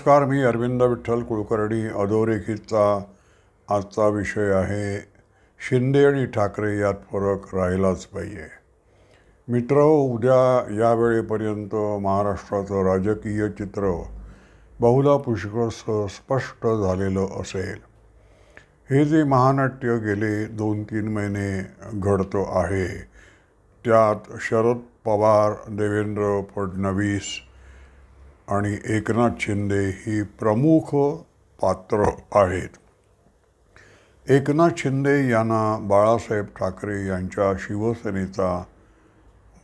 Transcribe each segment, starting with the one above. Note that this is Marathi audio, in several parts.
नमस्कार मी अरविंद विठ्ठल कुलकर्णी. अधोरेखितचा आजचा विषय आहे शिंदे आणि ठाकरे यात फरक राहिलाच पाहिजे. मित्र उद्या या वेळेपर्यंत महाराष्ट्राचं राजकीय चित्र बहुधा पुष्कळसं स्पष्ट झालेलं असेल. हे जे महानाट्य गेले दोन तीन महिने घडतं आहे त्यात शरद पवार देवेंद्र फडणवीस आणि एकनाथ शिंदे ही प्रमुख पात्र आहेत. एकनाथ शिंदे यांना बाळासाहेब ठाकरे यांच्या शिवसेनेचा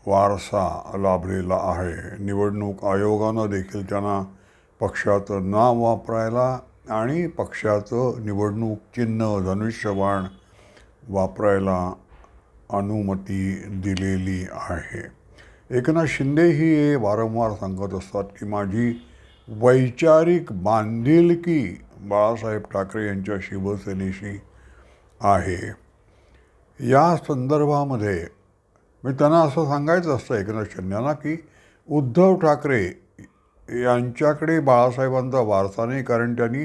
वारसा लाभलेला आहे. निवडणूक आयोगानं देखील त्यांना पक्षाचं नाव वापरायला आणि पक्षाचं निवडणूक चिन्ह धनुष्यबाण वापरायला अनुमती दिलेली आहे. एकनाथ शिंदे ही हे वारंवार सांगत असतात की माझी वैचारिक बांधिलकी बाळासाहेब ठाकरे यांच्या शिवसेनेशी आहे. या संदर्भामध्ये मी त्यांना असं सांगायचं असतं एकनाथ शिंदेना की उद्धव ठाकरे यांच्याकडे बाळासाहेबांचा वारसा नाही कारण त्यांनी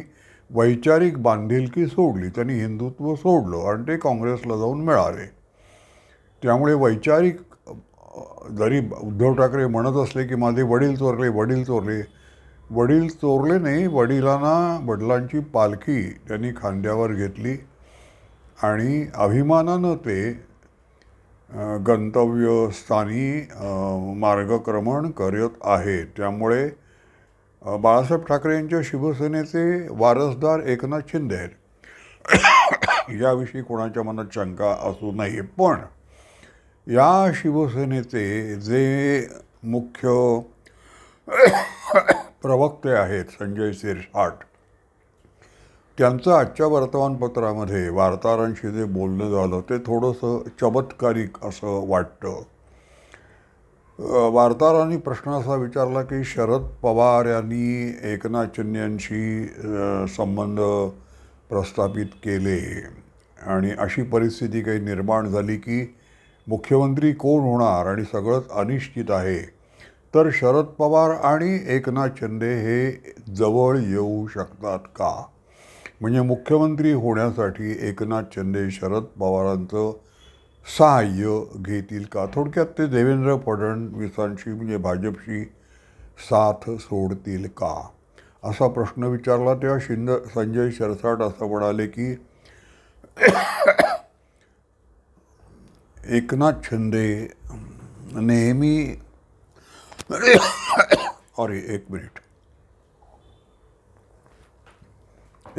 वैचारिक बांधिलकी सोडली त्यांनी हिंदुत्व सोडलं आणि ते काँग्रेसला जाऊन मिळाले. त्यामुळे वैचारिक जरी उद्धव ठाकरे म्हणत असले की माझे वडील चोरले वडील चोरले. वडील चोरले नाही वडिलांना वडिलांची पालखी त्यांनी खांद्यावर घेतली. आणि अभिमानानं ते गंतव्यस्थानी मार्गक्रमण करत आहे. त्यामुळे बाळासाहेब ठाकरे यांच्या शिवसेनेचे वारसदार एकनाथ शिंदे आहेत. याविषयी कोणाच्या मनात शंका असू नये. पण या शिवसेनेचे जे मुख्य प्रवक्ते आहेत संजय शिरसाट त्यांचं आजच्या वर्तमानपत्रामध्ये वार्ताहरांशी जे बोलणं झालं ते थोडंसं चमत्कारिक असं वाटतं. वार्ताहरांनी प्रश्न असा विचारला की शरद पवार यांनी एकनाथ शिंदेशी संबंध प्रस्थापित केले आणि अशी परिस्थिती काही निर्माण झाली की मुख्यमंत्री कोण होणार आणि सगळंच अनिश्चित आहे? तर शरद पवार आणि एकनाथ शिंदे हे जवळ येऊ शकतात का? म्हणजे मुख्यमंत्री होण्यासाठी एकनाथ शिंदे शरद पवारांचं सहाय्य घेतील का? थोडक्यात ते देवेंद्र फडणवीसांशी म्हणजे भाजपशी साथ सोडतील का? असा प्रश्न विचारला तेव्हा शिंद संजय शिरसाट असं म्हणाले की एकनाथ शिंदे नेहमी सॉरी एक मिनिट.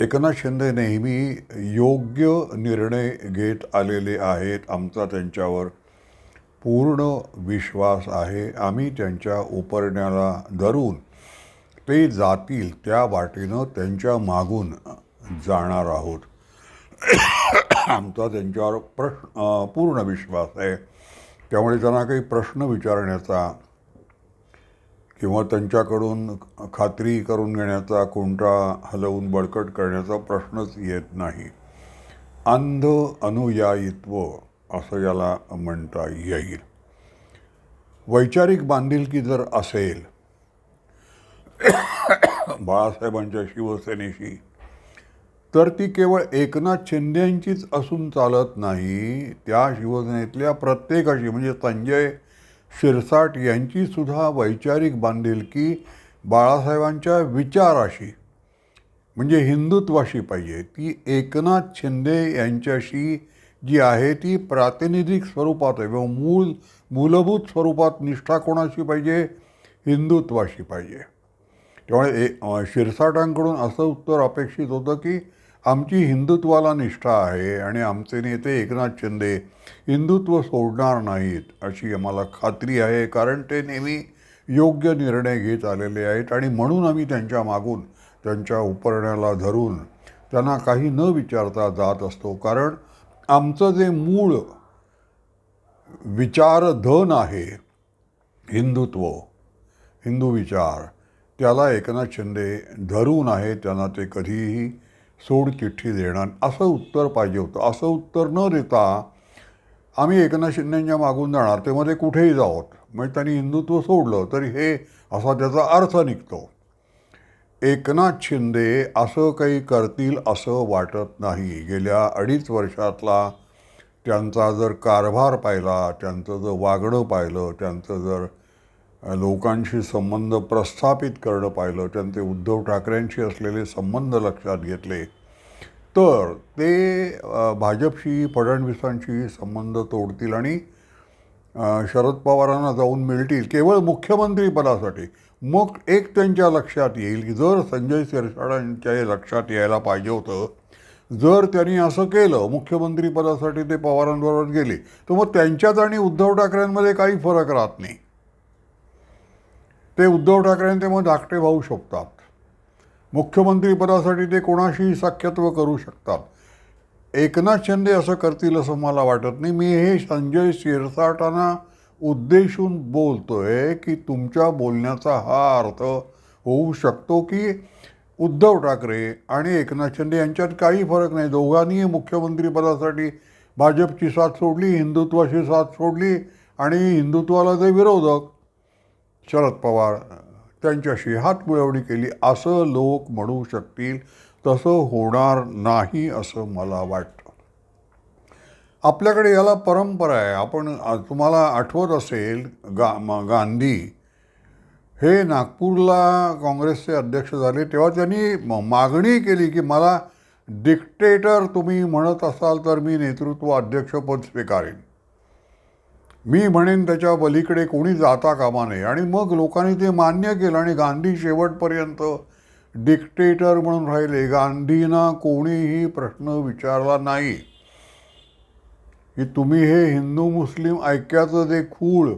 एकनाथ शिंदे नेहमी योग्य निर्णय घेत आलेले आहेत. आमचा त्यांच्यावर पूर्ण विश्वास आहे. आम्ही त्यांच्या उपरण्याला धरून ते जातील त्या वाटेनं त्यांच्या मागून जाणार आहोत. आमचा त्यांच्यावर प्रश्न पूर्ण विश्वास आहे. त्यामुळे त्यांना काही प्रश्न विचारण्याचा किंवा त्यांच्याकडून खात्री करून घेण्याचा कोणता हलवून बळकट करण्याचा प्रश्नच येत नाही. अंध अनुयायित्व असं याला म्हणता येईल. वैचारिक बांधिलकी जर असेल बाळासाहेबांच्या शिवसेनेशी तर ती केवळ एकनाथ शिंदेंचीच असून चालत नाही. त्या शिवसेनेतल्या प्रत्येकाशी म्हणजे संजय शिरसाट यांचीसुद्धा वैचारिक बांधिलकी बाळासाहेबांच्या विचाराशी म्हणजे हिंदुत्वाशी पाहिजे. ती एकनाथ शिंदे यांच्याशी जी आहे ती प्रातिनिधिक स्वरूपात आहे. किंवा मूळ मूलभूत स्वरूपात निष्ठा कोणाशी पाहिजे? हिंदुत्वाशी पाहिजे. त्यामुळे ए शिरसाटांकडून असं उत्तर अपेक्षित होतं की आमची हिंदुत्वाला निष्ठा आहे आणि आमचे नेते एकनाथ शिंदे हिंदुत्व सोडणार नाहीत अशी आम्हाला खात्री आहे कारण ते नेहमी योग्य निर्णय घेत आलेले आहेत आणि म्हणून आम्ही त्यांच्या मागून त्यांच्या उपरण्याला धरून त्यांना काही न विचारता जात असतो. कारण आमचं जे मूळ विचारधन आहे हिंदुत्व हिंदू विचार त्याला एकनाथ शिंदे धरून आहे त्यांना ते कधीही सोडचिठ्ठी देणार. असं उत्तर पाहिजे होतं. असं उत्तर न देता आम्ही एकनाथ शिंदेच्या मागून जाणार. ते मध्ये कुठेही जावत. म्हणजे त्यांनी हिंदुत्व सोडलं तरी हे असा त्याचा अर्थ निघतो. एकनाथ शिंदे असं काही करतील असं वाटत नाही. गेल्या अडीच वर्षातला त्यांचा जर कारभार पाहिला त्यांचं जर वागणं पाहिलं त्यांचं जर लोकांशी संबंध प्रस्थापित करणं पाहिलं त्यांचे उद्धव ठाकरेंशी असलेले संबंध लक्षात घेतले. तर ते भाजपशी फडणवीसांशी संबंध तोडतील आणि शरद पवारांना जाऊन मिळतील केवळ मुख्यमंत्रीपदासाठी. मग एक त्यांच्या लक्षात येईल की जर संजय शिरसाटांच्या लक्षात यायला पाहिजे होतं जर त्यांनी असं केलं मुख्यमंत्रीपदासाठी ते पवारांबरोबर गेले तर मग त्यांच्यात आणि उद्धव ठाकरेंमध्ये काही फरक राहत नाही. ते उद्धव ठाकरेंचे मग धाकटे भाऊ शकतात मुख्यमंत्रीपदासाठी ते कोणाशीही सख्यत्व करू शकतात. एकनाथ शिंदे असं करतील असं मला वाटत नाही. मी हे संजय शिरसाटांना उद्देशून बोलतोय की तुमच्या बोलण्याचा हा अर्थ होऊ शकतो की उद्धव ठाकरे आणि एकनाथ शिंदे यांच्यात काही फरक नाही. दोघांनीही मुख्यमंत्रीपदासाठी भाजपची साथ सोडली हिंदुत्वाची साथ सोडली आणि हिंदुत्वाला जे विरोधक शरद पवार त्यांच्याशी हातमिळवणी केली. असं लोक म्हणू शकतील तसं होणार नाही असं मला वाटतं. आपल्याकडे याला परंपरा आहे. आपण तुम्हाला आठवत असेल गा म- गांधी हे नागपूरला काँग्रेसचे अध्यक्ष झाले. तेव्हा त्यांनी म- मागणी केली की मला डिक्टेटर तुम्ही म्हणत असाल तर मी नेतृत्व अध्यक्षपद स्वीकारेन. मी म्हणेन त्याच्या पलीकडे कोणी जाता कामा नये. आणि मग लोकांनी ते मान्य केलं आणि गांधी शेवटपर्यंत डिक्टेटर म्हणून राहिले. गांधींना कोणीही प्रश्न विचारला नाही. की तुम्ही हे हिंदू मुस्लिम ऐक्याचं जे खूळ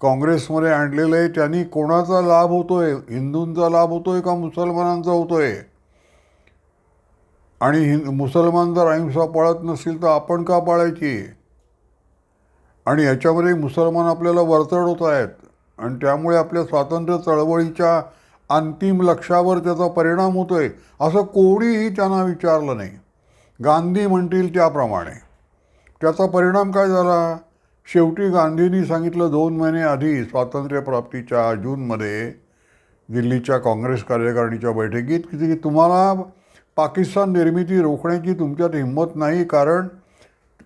काँग्रेसमध्ये आणलेलं आहे त्यांनी कोणाचा लाभ होतोय? हिंदूंचा लाभ होतोय का मुसलमानांचा होतोय? आणि हिंद मुसलमान जर अहिंसा पाळत नसतील तर आपण का पाळायची? आणि याच्यामध्ये मुसलमान आपल्याला वरचढ होत आहेत. आणि त्यामुळे आपल्या स्वातंत्र्य चळवळीच्या अंतिम लक्षावर त्याचा परिणाम होतो आहे असं कोणीही त्यांना विचारलं नाही. गांधी म्हणतील त्याप्रमाणे. त्याचा परिणाम काय झाला? शेवटी गांधींनी सांगितलं दोन महिने आधी स्वातंत्र्यप्राप्तीच्या जूनमध्ये दिल्लीच्या काँग्रेस कार्यकारिणीच्या बैठकीत की की तुम्हाला पाकिस्तान निर्मिती रोखण्याची तुमच्यात हिंमत नाही कारण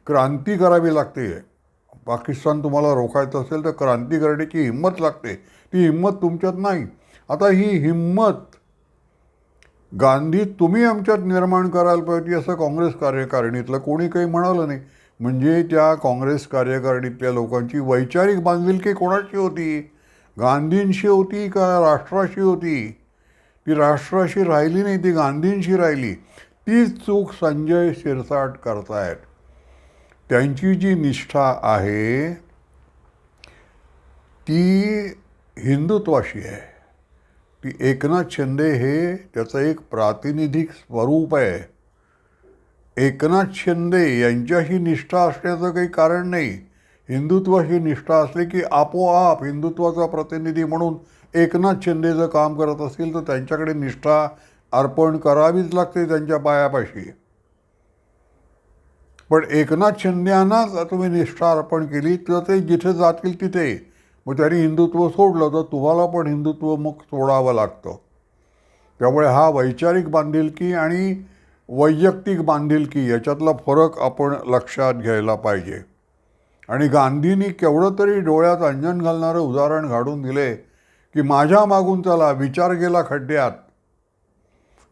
क्रांती करावी लागते. पाकिस्तान तुम्हाला रोखायचं असेल तर क्रांती करण्याची हिंमत लागते? ती हिंमत तुमच्यात नाही. आता ही हिंमत गांधी तुम्ही आमच्यात निर्माण करायला पाहिजे असं काँग्रेस कार्यकारिणीतलं कोणी काही म्हणालं नाही. म्हणजे त्या काँग्रेस कार्यकारिणीतल्या लोकांची वैचारिक बांधिलकी कोणाची होती? गांधींशी होती का राष्ट्राशी होती? ती राष्ट्राशी राहिली नाही ती गांधींशी राहिली. तीच चूक संजय शिरसाट करतायत. त्यांची जी निष्ठा आहे ती हिंदुत्वाशी आहे. ती एकनाथ शिंदे हे त्याचं एक प्रातिनिधिक स्वरूप आहे. एकनाथ शिंदे यांच्याशी निष्ठा असण्याचं काही कारण नाही. हिंदुत्वाशी निष्ठा असली की आपोआप हिंदुत्वाचा प्रतिनिधी म्हणून एकनाथ शिंदे जर काम करत असतील तर त्यांच्याकडे निष्ठा अर्पण करावीच लागते त्यांच्या पायापाशी. पण एकनाथ शिंदेनाच तुम्ही निष्ठा अर्पण केली तर ते जिथे जातील तिथे. मग त्यांनी हिंदुत्व सोडलं तर तुम्हाला पण हिंदुत्व मग सोडावं लागतं. त्यामुळे हा वैचारिक बांधिलकी आणि वैयक्तिक बांधिलकी याच्यातला फरक आपण लक्षात घ्यायला पाहिजे. आणि गांधींनी केवढं तरी डोळ्यात अंजन घालणारं उदाहरण घाडून दिले की माझ्या मागून चला विचार गेला खड्ड्यात.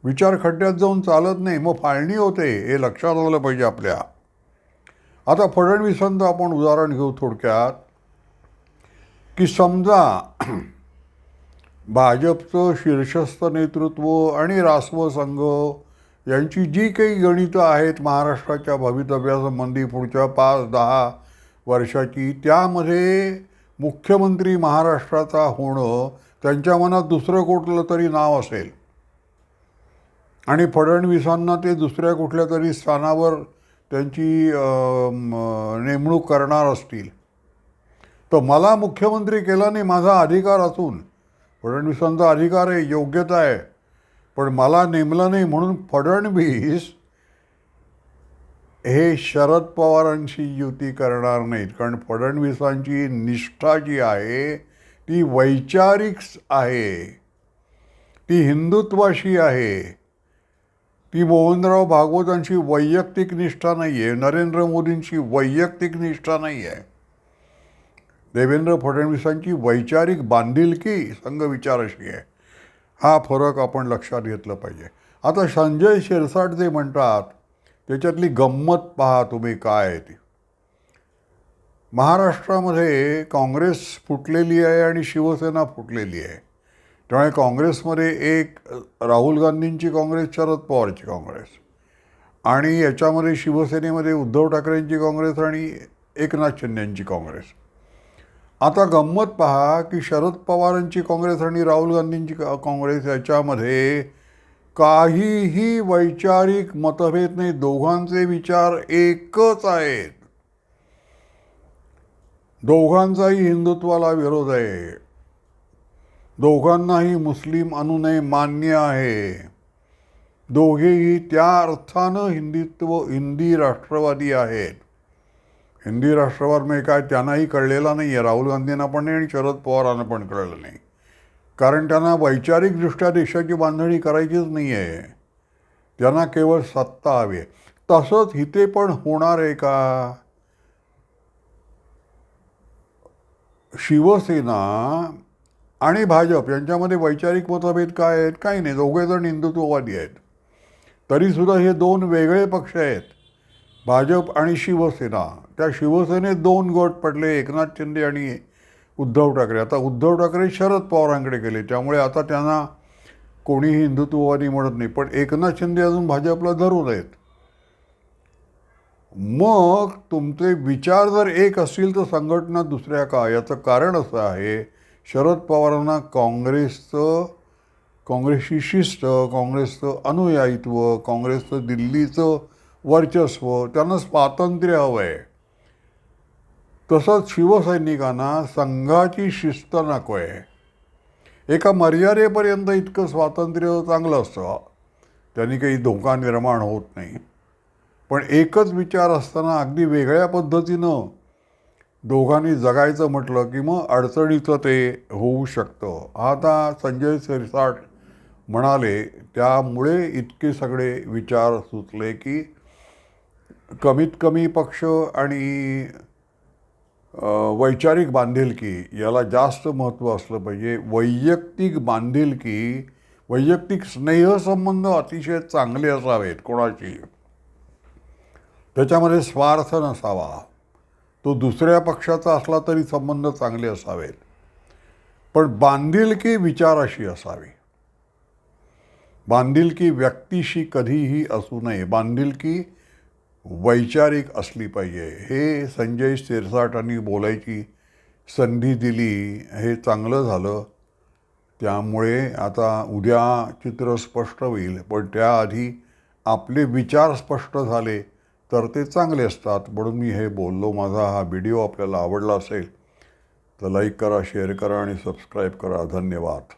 विचार खड्ड्यात जाऊन चालत नाही मग फाळणी होते हे लक्षात आलं पाहिजे आपल्या. आता फडणवीसांचं आपण उदाहरण घेऊ थोडक्यात की समजा भाजपचं शीर्षस्थ नेतृत्व आणि रासव संघ यांची जी काही गणितं आहेत महाराष्ट्राच्या भवितव्यासंबंधी पुढच्या पाच दहा वर्षाची त्यामध्ये मुख्यमंत्री महाराष्ट्राचा होणं त्यांच्या मनात दुसरं कुठलं तरी नाव असेल. आणि फडणवीसांना ते दुसऱ्या कुठल्या तरी स्थानावर त्यांची नेमणूक करणार असतील. तर मला मुख्यमंत्री केला नाही माझा अधिकार असून फडणवीसांचा अधिकार आहे योग्यता आहे. पण मला नेमलं नाही म्हणून फडणवीस हे शरद पवारांशी युती करणार नाहीत. कारण फडणवीसांची निष्ठा जी आहे ती वैचारिक आहे. ती हिंदुत्वाशी आहे. ती मोहनराव भागवतांची वैयक्तिक निष्ठा नाही आहे नरेंद्र मोदींची वैयक्तिक निष्ठा नाही आहे देवेंद्र फडणवीसांची वैचारिक बांधिलकी संघ विचाराशी आहे हा फरक आपण लक्षात घेतलं पाहिजे. आता संजय शिरसाट जे म्हणतात त्याच्यातली गंमत पहा तुम्ही काय आहे ती. महाराष्ट्रामध्ये काँग्रेस फुटलेली आहे आणि शिवसेना फुटलेली आहे. त्यामुळे काँग्रेसमध्ये एक राहुल गांधींची काँग्रेस शरद पवारची काँग्रेस. आणि याच्यामध्ये शिवसेनेमध्ये उद्धव ठाकरेंची काँग्रेस आणि एकनाथ शिंदेंची काँग्रेस. आता गंमत पहा की शरद पवारांची काँग्रेस आणि राहुल गांधींची काँग्रेस याच्यामध्ये काहीही वैचारिक मतभेद नाही. दोघांचे विचार एकच आहेत. दोघांचाही हिंदुत्वाला विरोध आहे. दोघांनाही मुस्लिम अनुनय मान्य आहे. दोघेही त्या अर्थानं हिंदीत्व हिंदी राष्ट्रवादी आहेत. हिंदी राष्ट्रवाद म्हणजे काय? त्यांनाही कळलेला नाही आहे राहुल गांधींना पण नाही आणि शरद पवारांना पण कळलं नाही. कारण त्यांना वैचारिकदृष्ट्या देशाची बांधणी करायचीच नाही आहे त्यांना केवळ सत्ता हवी आहे. तसंच इथे पण होणार आहे का? शिवसेना आणि भाजप यांच्यामध्ये वैचारिक मतभेद काय आहेत? काही नाही. दोघेजण हिंदुत्ववादी आहेत. तरीसुद्धा हे दोन वेगळे पक्ष आहेत. भाजप आणि शिवसेना. त्या शिवसेनेत दोन गट पडले. एकनाथ शिंदे आणि उद्धव ठाकरे. आता उद्धव ठाकरे शरद पवारांकडे गेले. त्यामुळे आता त्यांना कोणीही हिंदुत्ववादी म्हणत नाही. पण एकनाथ शिंदे अजून भाजपला धरून आहेत. मग तुमचे विचार जर एक असतील तर संघटना दुसऱ्या का याचं कारण असं आहे शरद पवारांना काँग्रेसचं काँग्रेसची शिस्त काँग्रेसचं अनुयायित्व काँग्रेसचं दिल्लीचं वर्चस्व त्यांना स्वातंत्र्य हवं आहे तसंच शिवसैनिकांना संघाची शिस्त नको आहे एका मर्यादेपर्यंत इतकं स्वातंत्र्य चांगलं असतं. त्यांनी काही धोका निर्माण होत नाही. पण एकच विचार असताना अगदी वेगळ्या पद्धतीनं दोघांनी जगायचं म्हटलं की मग अडचणीचं ते होऊ शकतं. आता संजय सिरसाट म्हणाले त्यामुळे इतके सगळे विचार सुचले की कमीत कमी पक्ष आणि वैचारिक बांधिलकी याला जास्त महत्त्व असलं पाहिजे. वैयक्तिक बांधिलकी वैयक्तिक स्नेहसंबंध अतिशय चांगले असावेत कोणाची त्याच्यामध्ये स्वार्थ नसावा. तो दुसऱ्या पक्षाचा असला तरी संबंध चांगले असावेत. पण बांधिलकी विचाराशी असावी. बांधिलकी व्यक्तीशी कधीही असू नये. बांधिलकी वैचारिक असली पाहिजे. हे संजय शिरसाटांनी बोलायची संधी दिली. हे चांगलं झालं. त्यामुळे आता उद्या चित्र स्पष्ट होईल. पण त्याआधी आपले विचार स्पष्ट झाले. तर ते चांगले असतात. म्हणून मी हे बोललो. माझा हा व्हिडिओ आपल्याला आवडला असेल तर लाईक करा शेअर करा आणि सबस्क्राईब करा. धन्यवाद.